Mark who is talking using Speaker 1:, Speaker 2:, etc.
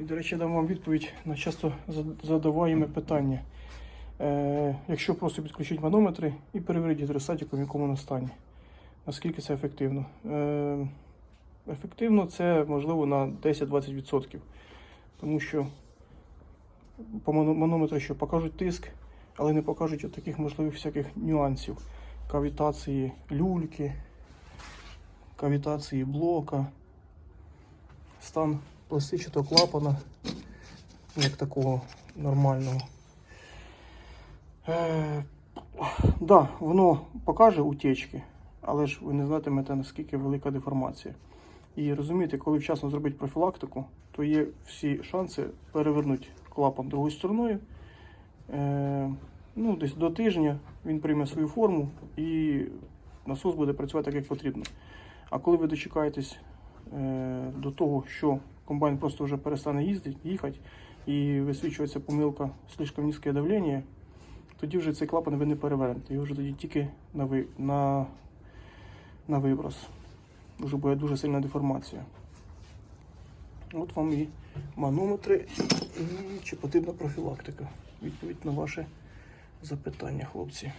Speaker 1: І, до речі, дам вам відповідь на часто зад- задаваєме питання. Е, якщо просто підключити манометри і перевірити гідростатику, в якому вона стані. Наскільки це ефективно? Е, ефективно це можливо на 10-20%. Тому що по мано- манометру що покажуть тиск, але не покажуть таких можливих всяких нюансів. Кавітації люльки, кавітації блока, стан пластичного клапана, як такого нормального. Е, да, воно покаже утечки, але ж ви не знатимете, наскільки велика деформація. І розумієте, коли вчасно зробити профілактику, то є всі шанси перевернути клапан другою стороною. Е, ну, десь до тижня він прийме свою форму і насос буде працювати так, як потрібно. А коли ви дочекаєтесь е, до того, що комбайн просто вже перестане їздити, їхати, і висвічується помилка слишком низьке давлення, тоді вже цей клапан ви не перевернете. Його вже тоді тільки на, ви, на, на виброс. Вже буде дуже сильна деформація. От вам і манометри, і чи потрібна профілактика. Відповідь на ваше запитання, хлопці.